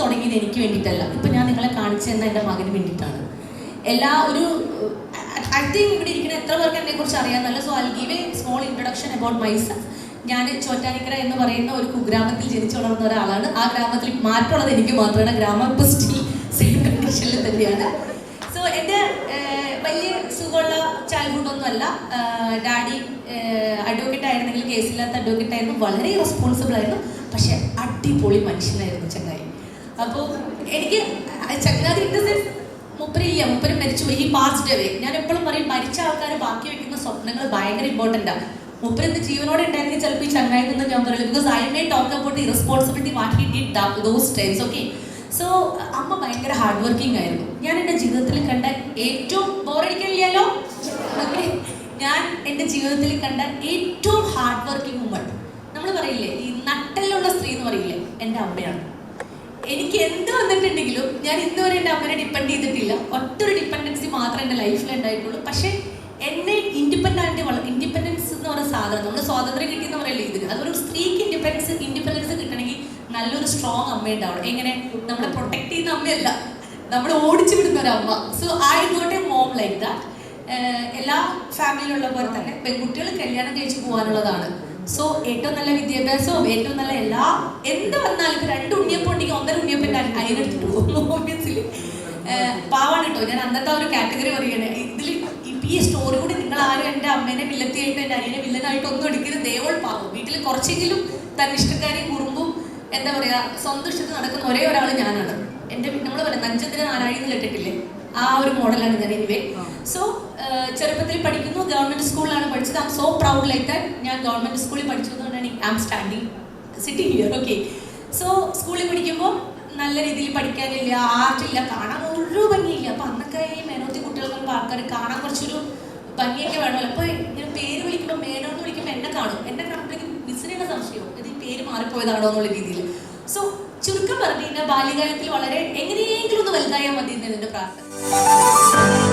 തുടങ്ങിയത് എനിക്ക് വേണ്ടിയിട്ടല്ല. ഇപ്പം ഞാൻ നിങ്ങളെ കാണിച്ചു തന്ന എന്റെ മകന് വേണ്ടിയിട്ടാണ്. എല്ലാ ഒരു ഐ തിങ്ക് ഇവിടെ ഇരിക്കുന്ന എത്ര പേർക്ക് എന്നെ കുറിച്ച് അറിയാമെന്നല്ല so I give a small introduction about myself ഞാൻ ചോറ്റാനിക്കര എന്ന് പറയുന്ന ഒരു കുഗ്രാമത്തിൽ ജനിച്ചു വളർന്ന ഒരാളാണ്. ആ ഗ്രാമത്തിൽ മാറ്റമുള്ളത് എനിക്ക് മാത്രമാണ്. ഗ്രാമം ഇപ്പോൾ സ്റ്റിൽ സെയിം കണ്ടീഷനിൽ തന്നെയാണ്. സോ എന്റെ വലിയ സുഖമുള്ള ചൈൽഡ്ഹുഡ് ഒന്നുമല്ല. ഡാഡി അഡ്വക്കേറ്റ് ആയിരുന്നെങ്കിൽ കേസില്ലാത്ത അഡ്വക്കേറ്റ് ആയിരുന്നു. വളരെ റെസ്പോൺസിബിൾ ആയിരുന്നു. പക്ഷെ അടിപൊളി മനുഷ്യനായിരുന്നു ചങ്ങായി. അപ്പോൾ എനിക്ക് ചങ്ങാതി ഇൻ ദ മുപ്പരില്ല മുപ്പര് മരിച്ചു പോയി ഈ പാസ്റ്റ് അവേ ഞാൻ എപ്പോഴും പറയും മരിച്ച ആൾക്കാർ ബാക്കി വെക്കുന്ന സ്വപ്നങ്ങൾ ഭയങ്കര ഇമ്പോർട്ടന്റ് ആണ് മുപ്പരിന്ന് ജീവനോടെ ഉണ്ടായിരുന്നെങ്കിൽ ചിലപ്പോൾ ഈ ചങ്ങായി നിന്ന് ഞാൻ പറയും because I may talk about responsibility what he did those times okay so അമ്മ ഭയങ്കര ഹാർഡ് വർക്കിംഗ് ആയിരുന്നു. ഞാൻ എന്റെ ജീവിതത്തിൽ കണ്ട ഏറ്റവും ബോറടിക്കില്ലല്ലോ ഓക്കെ ഞാൻ എന്റെ ജീവിതത്തിൽ കണ്ട ഏറ്റവും ഹാർഡ് വർക്കിംഗ് വുമൺ നമ്മൾ പറയില്ലേ ഈ നട്ടലുള്ള സ്ത്രീ എന്ന് പറയില്ലേ എന്റെ അമ്മയാണ്. എനിക്ക് എന്ത് വന്നിട്ടുണ്ടെങ്കിലും ഞാൻ ഇന്ന് വരെ എന്റെ അമ്മനെ ഡിപ്പെൻഡ് ചെയ്തിട്ടില്ല. ഒറ്റൊരു ഡിപ്പെൻഡൻസി മാത്രമേ എന്റെ ലൈഫിൽ ഉണ്ടായിട്ടുള്ളൂ. പക്ഷേ എന്നെ ഇൻഡിപെൻഡന്റ് വള ഇൻഡിപെൻഡൻസ് എന്ന് പറയുന്ന സാധനം നമ്മൾ സ്വാതന്ത്ര്യം കിട്ടിയെന്ന് പറയില്ലേ ഇതിന്? അതൊരു സ്ത്രീക്ക് ഇൻഡിപെൻഡൻസ് ഇൻഡിപെൻഡൻസ് കിട്ടണമെങ്കിൽ നല്ലൊരു സ്ട്രോങ് അമ്മ ഉണ്ടാവണം. എങ്ങനെ? നമ്മളെ പ്രൊട്ടക്ട് ചെയ്യുന്ന അമ്മയല്ല. നമ്മൾ ഓടിച്ചു വിടുന്ന ഒരു അമ്മ. So I got a mom like that എല്ലാ ഫാമിലിയിലുള്ള പോലെ തന്നെ പെൺകുട്ടികൾ കല്യാണം കഴിച്ച് പോകാനുള്ളതാണ്. സോ ഏറ്റവും നല്ല വിദ്യാഭ്യാസവും ഏറ്റവും നല്ല എല്ലാ എന്ത് വന്നാലും രണ്ട് ഉണ്ണിയപ്പം ഒന്നര ഞാൻ അതിനെടുത്തിട്ട് ഓബിയസ്ലി പാവാണ് കേട്ടോ. ഞാൻ അന്നത്തെ ഒരു കാറ്റഗറി പറയണേ ഇതിൽ ഈ സ്റ്റോറി കൂടി നിങ്ങൾ ആരും എന്റെ അമ്മേനെ വില്ലത്തിയായിട്ട് എന്റെ അനിയനെ വില്ലനായിട്ട് ഒന്നും എടുക്കരുത്. ദേവൾ പാവം. വീട്ടിൽ കുറച്ചെങ്കിലും തന്നിഷ്ടക്കാരെയും കുറുമ്പും എന്താ പറയാ സ്വന്തം നടക്കുന്ന ഒരേ ഒരാൾ ഞാനാണ്. എന്റെ നമ്മൾ പറയാം നഞ്ചത്തിന് നാരായണി ഇട്ടിട്ടില്ലേ ആ ഒരു മോഡലാണ് ഞാൻ എനിവേ സോ ചെറുപ്പത്തിൽ പഠിക്കുന്നു. ഗവൺമെന്റ് സ്കൂളിലാണ് പഠിച്ചത്. I am so proud like that ഞാൻ ഗവൺമെന്റ് സ്കൂളിൽ പഠിച്ചതുകൊണ്ടാണ് I am standing sitting here okay so സ്കൂളിൽ പഠിക്കുമ്പോൾ നല്ല രീതിയിൽ പഠിക്കാനില്ല ആർട്ടില്ല കാണാൻ ഒരു ഭംഗിയില്ല. അപ്പൊ അന്നൊക്കെ ഈ മേനോത്തി കുട്ടികൾ ആൾക്കാർ കാണാൻ കുറച്ചൊരു ഭംഗിയൊക്കെ വേണമല്ലോ. അപ്പൊ ഇങ്ങനെ പേര് വിളിക്കുമ്പോൾ മേനോന്ന് വിളിക്കുമ്പോൾ എന്നെ കാണും. എന്നെ കാണുമ്പോഴേക്കും മിസ്സിനെ സംശയം ഇത് ഈ പേര് മാറിപ്പോയതാണോ എന്നുള്ള രീതിയിൽ. സോ ചുരുക്കം പറഞ്ഞു കഴിഞ്ഞാൽ ബാല്യകാലത്തിൽ വളരെ എങ്ങനെയെങ്കിലും ഒന്ന് വലുതായാൽ മതി എന്ന് എന്റെ പ്രാർത്ഥന.